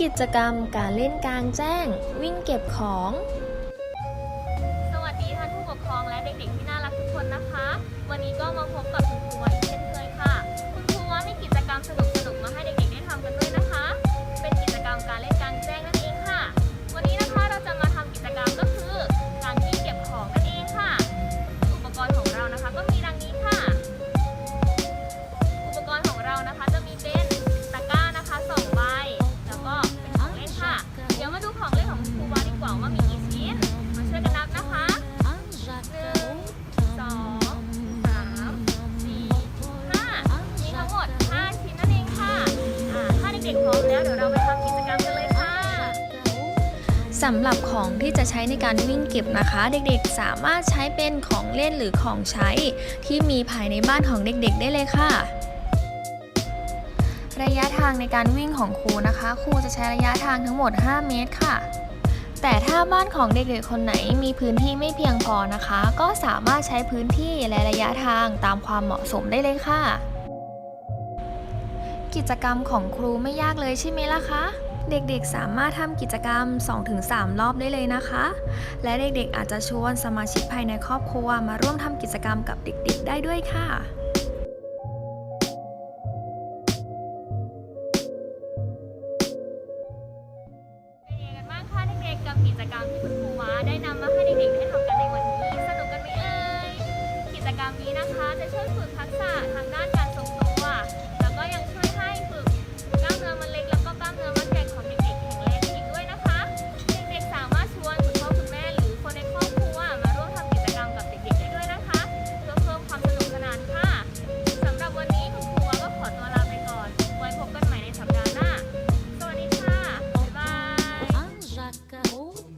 กิจกรรมการเล่นกลางแจ้ง วิ่งเก็บของ สวัสดีท่านผู้ปกครองและเด็กๆที่น่ารักทุกคนนะคะ วันนี้ก็มาพบกับ เดี๋ยวเราไปทำกิจกรรมกันเลยค่ะ สำหรับของที่จะใช้ในการวิ่งเก็บนะคะ เด็กๆ สามารถใช้เป็นของเล่นหรือของใช้ ที่มีภายในบ้านของเด็กๆ ได้เลยค่ะ ระยะทางในการวิ่งของครูนะคะ ครูจะใช้ระยะทางทั้งหมด 5 เมตรค่ะแต่ถ้าบ้านของเด็กๆคนไหนมีพื้นที่ไม่เพียงพอนะคะ ก็สามารถใช้พื้นที่และระยะทางตามความเหมาะสมได้เลยค่ะ กิจกรรมของครูไม่ยากเลยใช่ไหมล่ะคะ เด็กๆสามารถทำกิจกรรม 2-3 รอบได้เลยนะคะ และเด็กๆอาจจะชวนสมาชิกภายในครอบครัวมาร่วมทำกิจกรรมกับเด็กๆ ได้ด้วยค่ะเป็นยังไงกันบ้างคะเด็กๆกับกิจกรรมที่คุณครูว้าได้นำมาให้เด็กๆได้ท go.